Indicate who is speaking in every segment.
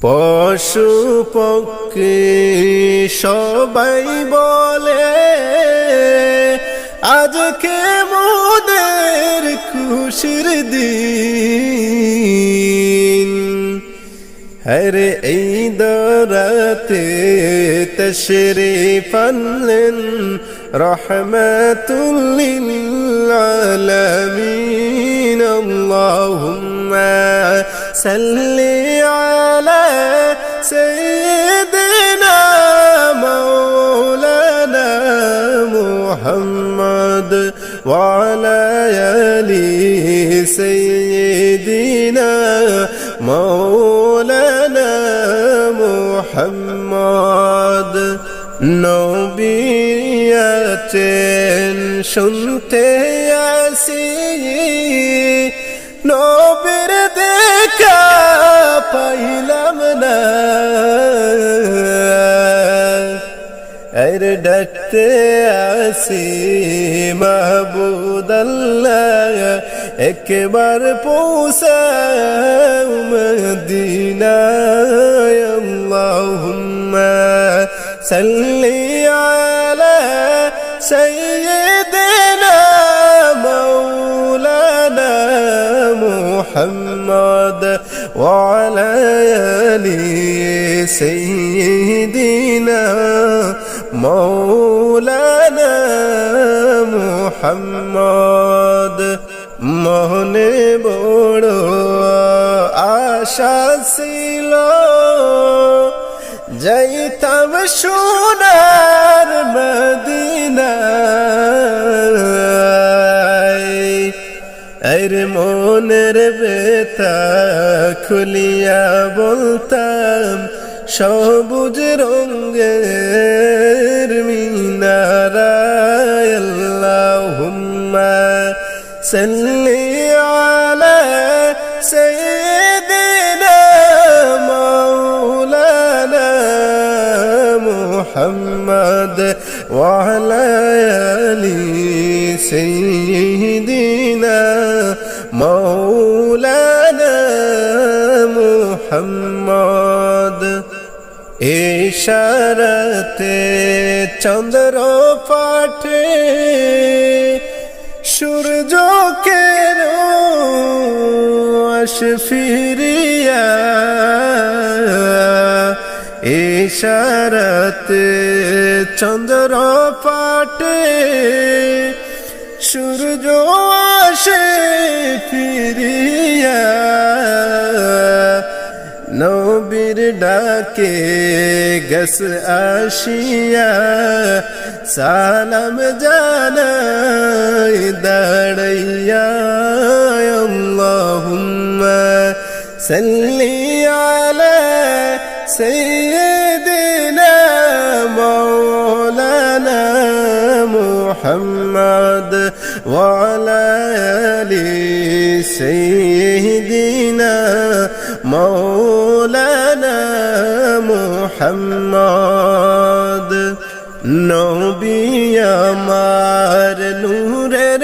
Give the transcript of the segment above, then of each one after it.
Speaker 1: পশু পক্ষী সবাই বলে আজকে মোদের খুশির দিন? হরে এই দরাতে তশরি পানলেন রহমতুল্লিল আলামিন, আল্লাহুম্মা সাল্লি আলা সাইয়্যিদিনা মাওলানা মুহাম্মদ وعلى آل سيدنا مولانا محمد নবিয়াতেন শুনতে আসি دت عسي محبود الله أكبر بوسا پوسا يا اللهم صلي على سيدنا مولانا محمد وعلى آل سيدنا মোহাম্মদ মোহনে বড় আশা ছিল। যাইতাম সোনার মদিনা এর মনের বেতা খুলিয়া বলতাম, সবুজ রঙ্গে صلی علی سیدنا مولانا محمد وعلى علی سیدنا مولانا محمد اشارت چندرو پاٹھے ফিরিয়া ইশারাতে চন্দ্র পাটে সূর্য আসে ফিরিয়া। নবীর ডাকে গস আসিয়া সালাম জানাই দাঁড়াইয়া। সাল্লি আলা سيدنا مولانا محمد وعلى آل سيدنا مولانا محمد নবী আমার নূরের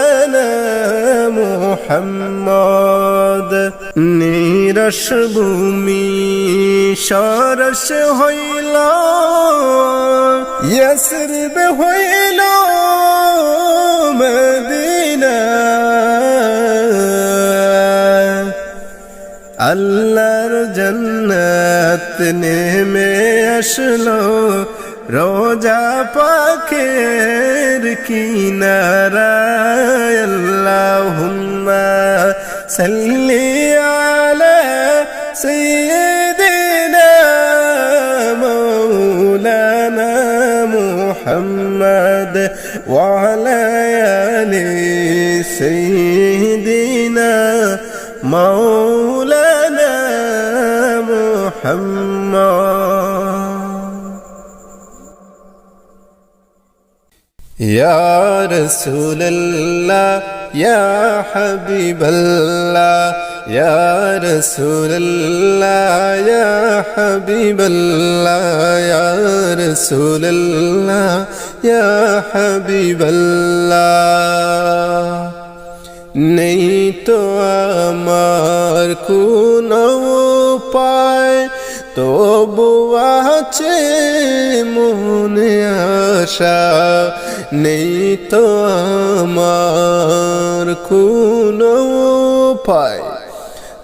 Speaker 1: মোহাম্মদ নিরস ভূমি সরস হইল ইয়াসরিব হইল মদিনা। আল্লাহর জন্নত নেমে আসলো রোজা পাখের কিনারায় আল্লাহুম্মা সাল্লি আলা সাইয়্যিদিনা مولانا محمد وعلى آل سيدنا مولانا محمد يا رسول الله يا حبيب الله يا رسول الله يا حبيب الله يا رسول الله يا حبيب الله নেই তো আমার কোনো পায় তবু আছে মনে আশা নেই তো আমার কোনো পায়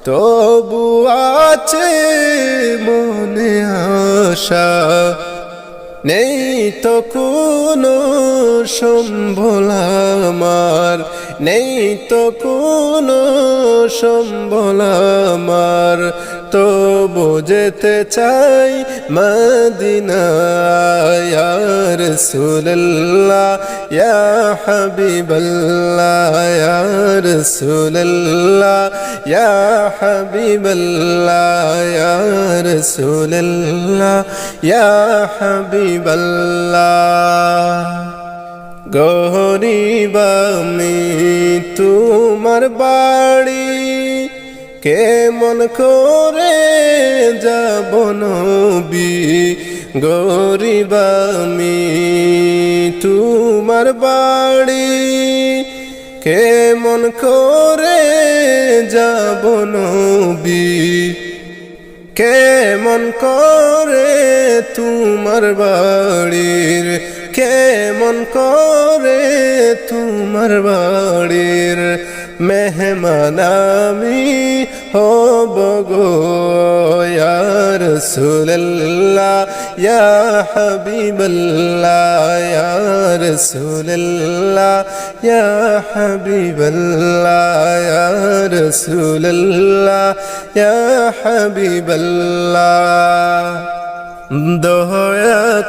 Speaker 1: তবু আছে মনে আশা, নেই তো কোনো সম্বল আমার, নেই তো কোনো সম্বল আমার। তো যেতে চাই মদিনায় রসুল্লাহ হাবিবাল্লাহ রসুল্লাহ ইয়া হাবিবাল্লাহ, ইয়া রসুল্লাহ ইয়া হাবিবাল্লাহ। গরিবামি তোমার বাড়ি কেমন করে যাব নবী? গরিবামি তোমার বাড়ি। কেমন করে যাব নবী? কেমন করে তোমার বাড়ির? কেমন করে তোমার বাড়ির? মেহমান আমি হব গো ইয়ার সুল্লাহ ইয়া হাবিবাল্লাহ ইয়ার সুল্লাহ ইয়া হাবিবাল্লাহ ইয়ার সুল্লাহ ইয়া হাবিবাল্লাহ।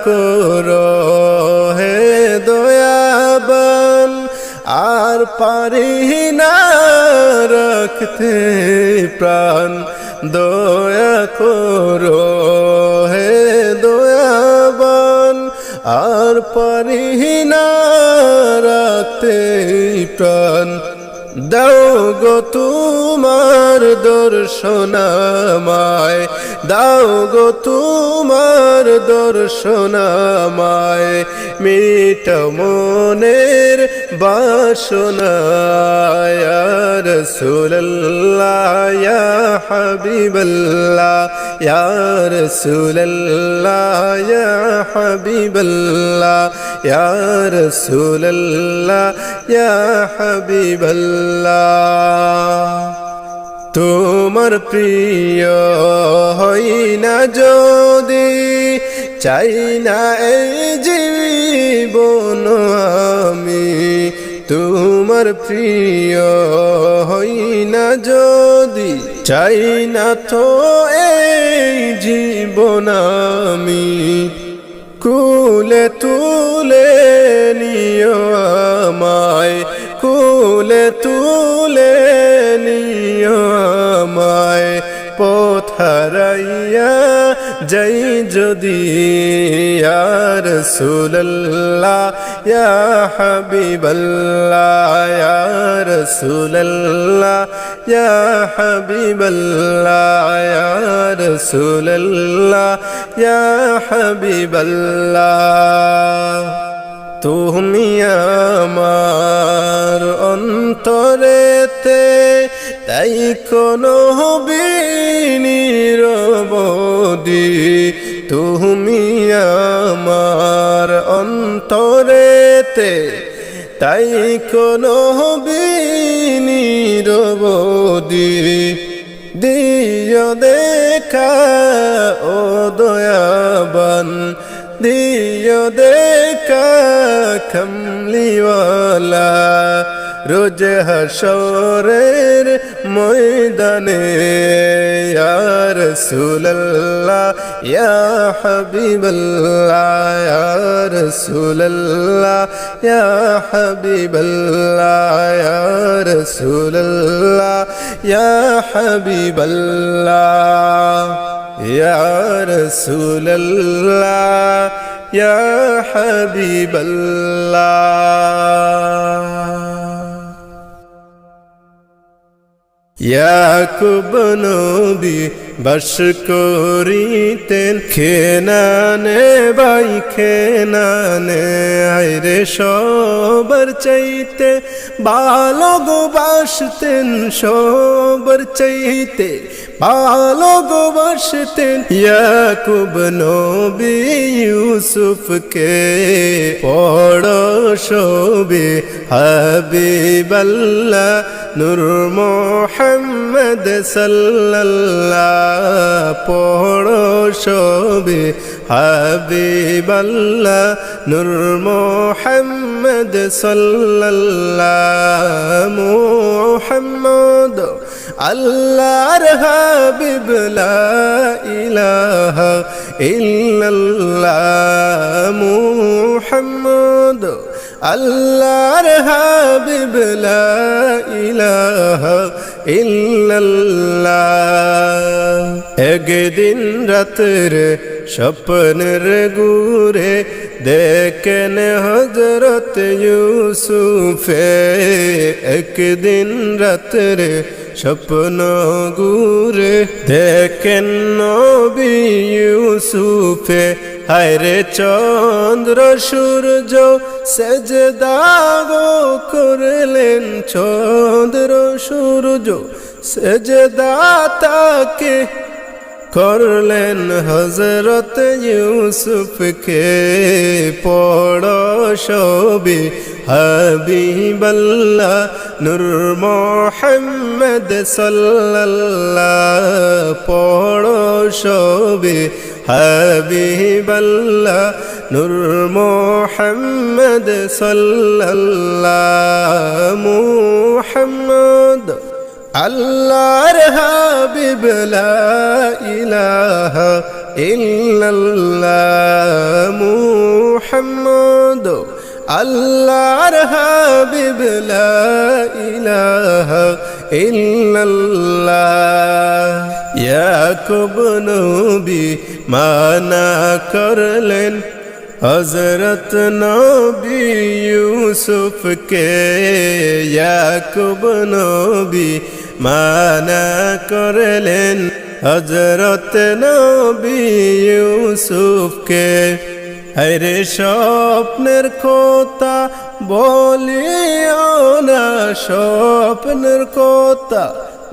Speaker 1: করো হে দয়াবান আর পারি না রাখতে প্রাণ। দয়া করো হে দয়াবান। আর পারি না রাখতে প্রাণ। দাও গো তোমার দর্শনামায় দাও গো তোমার দর্শনামায় মিট মনের বাসনায় রসুল্লাহ ইয়া হাবিবাল্লাহ, ইয়া রসুল্লাহ ইয়া হাবিবাল্লাহ, ইয়া রসুল্লাহ ইয়া হাবিবাল্লাহ। তোমার প্রিয় হই না যদি চাই না এই জীবন আমি। তোমার প্রিয় হই না যদি চাই না তো এই জীবন আমি। কুলে তুলে নিও আমায়, কুলে তুলে আমায় পথারাইয়া যাই যদি ইয়ার সুল্লাহ ইয়া হাবিবাল্লাহ ইয়ার সুল্লাহ ইয়া হাবিবাল্লাহ ইয়ার সুল্লাহ ইয়া হাবিবাল্লাহ। তুমি আমার অন্তরেতে তাই কোনো নিরবদি তুমি আমার অন্তরেতে। তাই কোনো নিরবদি দিয় দেখ, ও দয়াবান। দিও দেখা কমলিওয়ালা রোজ হাসরের ময়দানে ইয়ার রসুল্লাহ ইয়া হাবিবাল্লাহ, ইয়া রসুল্লাহ ইয়া হাবিবাল্লাহ, ইয়া রসুল্লাহ ইয়া হাবিবাল্লাহ ইয়া হাবিবাল্লাহ। ইয়াকুব নবী বর্ষ করিতেন খেনানে বাই খেনানে আইরে সবার চাইতে বালগ বাসতেন, সবার চাইতে বালগ বাসতেন। ইয়াকুব নবী ইউসুফকে পড় শোবে হাবিবাল্লাহ, নূর মোহাম্মদ সাল্লাল্লাহ। পড়ো শোবে হাবিবাল্লাহ নূর মোহাম্মদ সাল্লাল্লাহ মোহাম্মদ, আল্লাহর হাবিব লা ইলাহা ইল্লাল্লাহ মুহাম্মদ, আল্লাহর হাবিব লা ইলাহা ইল্লাল্লাহ। একদিন রাতের স্বপ্নের গুরে দেখেন হজরত ইউসুফে। একদিন রাতের স্বপ্ন গুরে দেখেন নবী ইউসুফে। হায়রে চন্দ্র, সূর্য সেজদাগো করলেন। চন্দ্র, সূর্য সেজদা তাকে করলেন। হজরত ইউসুফকে পড়ো শোবে হাবিবাল্লাহ নূর মোহাম্মদ সাল্লাল্লাহ, পড়ো শোবে হাবিবাল্লাহ নূর মোহাম্মদ সাল্লাল্লাহ মুহাম্মদ আল্লাহর হাবিব লা ইলাহা ইল্লাল্লাহ মুহাম্মদ আল্লাহর হাবিব লা ইলাহা ইল্লাল্লাহ ইয়াকুব নবী মানা করলেন হজরত নবী ইউসুফকে ইয়াকুব নবী মানা করলেন হজরত নবী ইউসুফকে হরে স্বপ্নের কথা বলিও না, স্বপ্নের কথা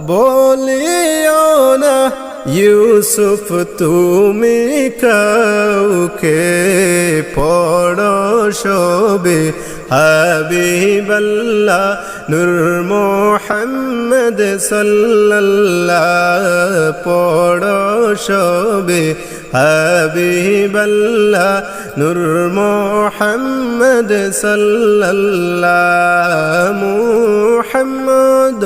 Speaker 1: বলিও না, ইউসুফ, তুমি কাউকে পড়ো শোবে? হাবিবাল্লাহ নূর মোহাম্মদ সাল্লাল্লাহ পড়ো শোবে। হাবিবাল্লাহ নূর মোহাম্মদ সাল্লাল্লাহ মুহাম্মদ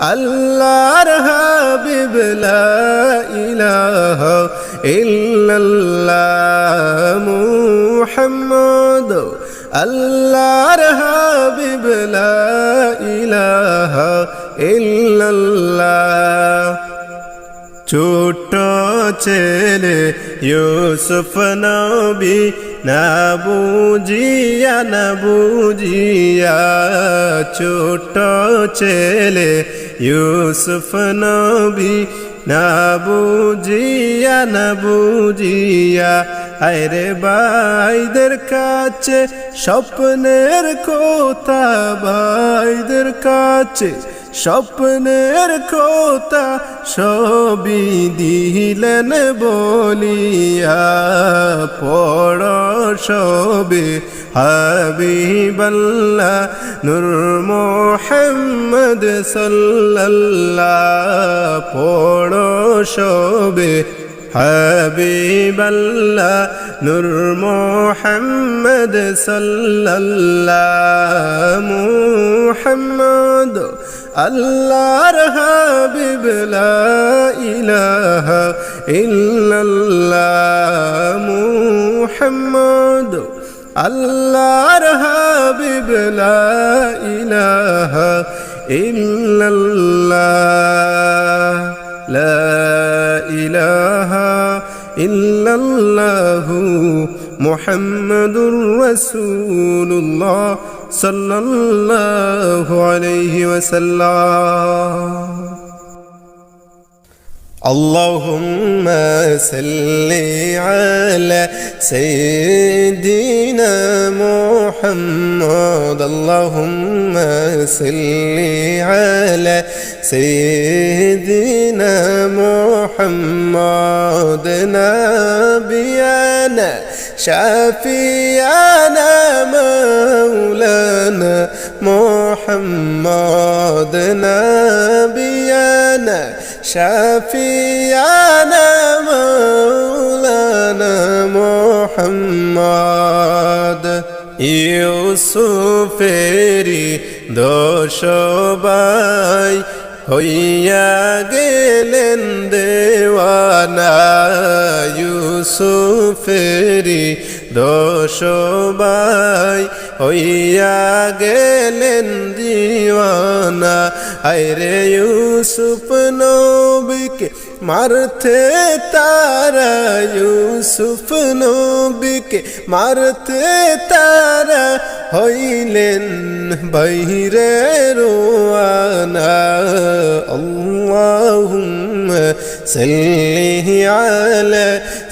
Speaker 1: আল্লাহর হাবিব লা ইলাহা ইল্লাল্লাহ মুহাম্মদ। আল্লাহর হাবিব লা ইলাহা ইল্লাল্লাহ। ছোট ছেলে ইউসুফ নবী না বুঝিয়া না বুঝিয়া, ছোট ছেলে। ইউসুফ নবী না বুঝিয়া না বুঝিয়া আরে বাইদের কাছে স্বপ্নের কথা বাইদের কাছে স্বপ্নের কথা সবই দিলেন বলিয়া, পড় সবে হাবিবাল্লাহ নূর মোহাম্মদ সাল্লাল্লাহ, পড়ো সবে হাবিবাল্লাহ নূর মোহাম্মদ সাল্লাল্লাহ, মুহাম্মদ আল্লাহর হাবিব লা ইলাহা ইল্লাল্লাহ মুহাম্মদ আল্লাহর হাবিব লা ইলাহা ইল্লাল্লাহ লা ইলাহা ইল্লাল্লাহু মুহাম্মাদুর রাসূলুল্লাহ صلى الله عليه وسلم. اللهم صل على سيدنا محمد. اللهم صل على سيدنا محمد. نبينا شافينا مولانا محمد نبينا شافينا مولانا محمد ইউসুফেরি দোষ বাই হইয়া গেলেন দেওয়ানা ইউসুফেরি দোষ বাই হইয়া গেলেন দিওয়ানা আইরে ইউসুফ নবীকে মারতে তারা, ইউসুফ নবীকে মারতে তারা। হইলেন বাইরে রোয়ানা اللهم صل على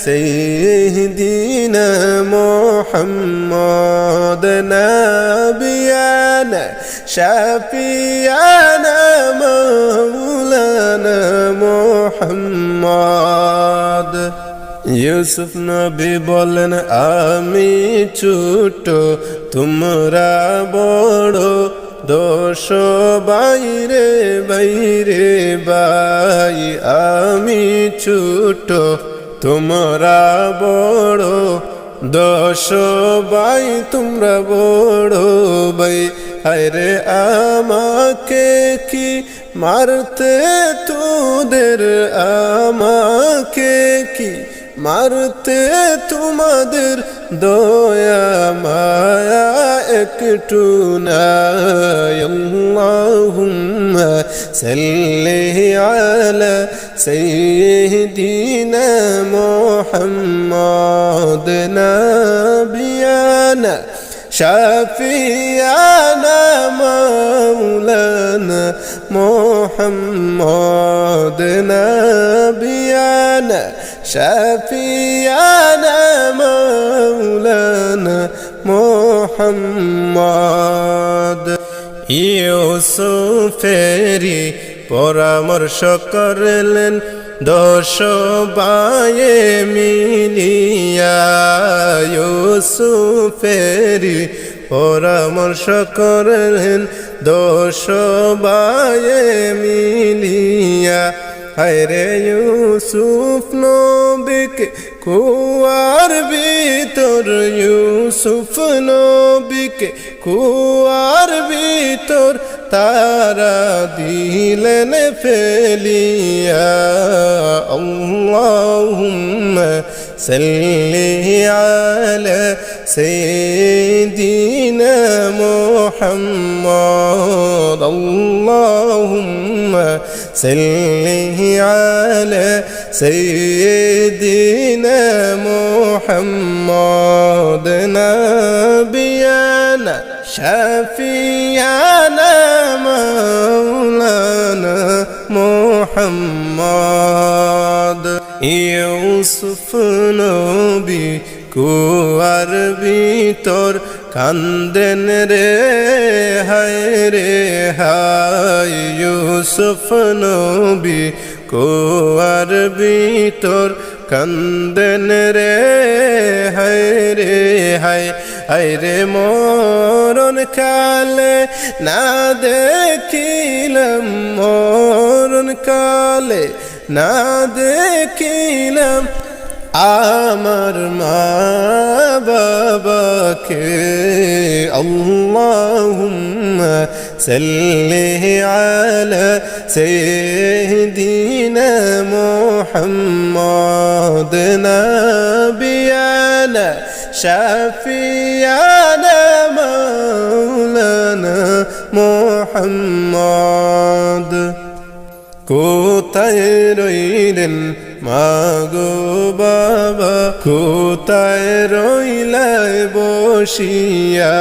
Speaker 1: سيدنا محمد نبينا شفيعنا مولانا محمد ইউসুফ নবী বলেন আমি ছোট তোমরা বড় দোষ, বাইরে বাইরে বাই, আমি ছোট, তোমরা বড় দশ বাই, তোমরা বড় বাই। আরে আমাকে কি মারতে, তোদের আমাকে কি মারতে, তোমাদের দয়া মায়া একটু নাই আল্লাহুম্মা সাল্লি আলা সাইয়্যিদিনা মুহাম্মদ নাবিয়ানা شافيانا مولانا محمد نبينا شافيانا مولانا محمد ইউসুফেরি পরামর্শ করলেন দশ বায়ে মিলিয়া ইউসুফেরি পরামর্শ করলেন দশ বায়ে মিলিয়া হায়রে ইউসুফ নবিক কুয়ার ভিতর ইউসুফ নবিক কুয়ার ভিতর তারা দিলেন ফেলিয়া। আল্লাহুম্মা صلي على سيدنا محمد. اللهم صلي على سيدنا محمد. نبينا شفيعنا مولانا محمد. ইউসুফ নবী কুয়ার ভিতর কান্দেন রে, হায় রে হায়। ইউসুফ নবী কুয়ার ভিতর কান্দেন রে, হায় রে হায়। হায় রে মরণ কালে না দেখিলাম, মরণ কালে না দেখিলাম আমার মা বাবাকে। আল্লাহুম্মা সাল্লি আলা সাইয়্যিদিনা মুহাম্মদ নাবিয়ানা শাফিয়ানা কোথায় রইলেন মাগো বাবা? কোথায় রইলায় বসিয়া?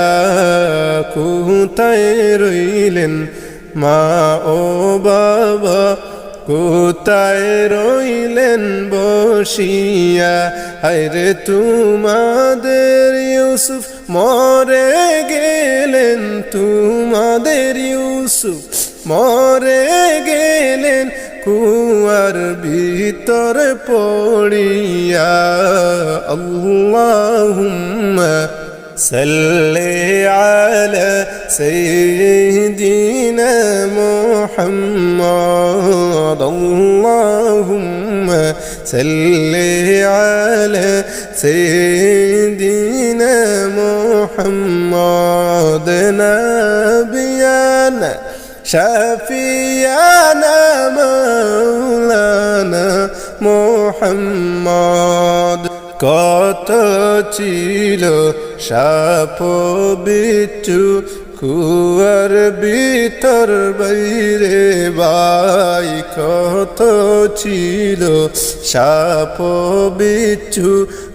Speaker 1: কোথায় রইলেন মা ও বাবা? কোথায় রইলেন বসিয়া? হায়রে তোমাদের ইউসুফ মরে গেলেন, তোমাদের ইউসুফ মরে গেলেন কুয়ার ভিতর পড়িয়া। আল্লাহুম্মা সাল্লি আলা সাইয়্যিদিনা মুহাম্মদ। আল্লাহুম্মা সাল্লি আলা সাইয়্যিদিনা মুহাম্মদ। নাবিয়ানা شفيعنا مولانا মোহাম্মদ কত ছিল সাপ বিচ্ছু কুয়ার ভিতর বাইরে বাই কত ছিল সাপ বিচ্ছু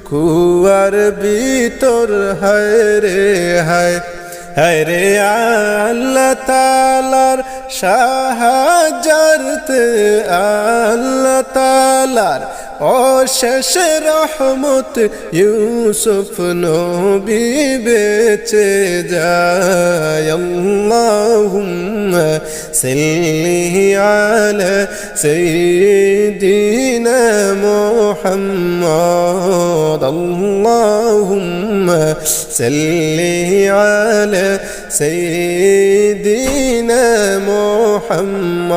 Speaker 1: কুয়ার ভিতর হায় রে হায় হরে আল্লাহ তালার সাহায্যার্থে আল্লাহ তালার অশেষ রহমত ইউসুফ নবী বেঁচে যায়। আল্লাহুম্মা সাল্লি আলা সাইয়্যিদিনা মুহাম্মদ। بعض اللهم سل على سيدنا محمد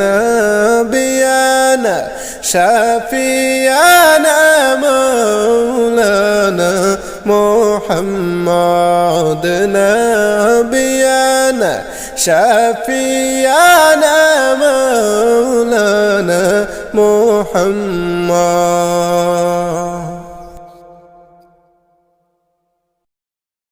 Speaker 1: نبينا شفيعنا مولانا محمد نبينا شفيعنا مولانا محمد.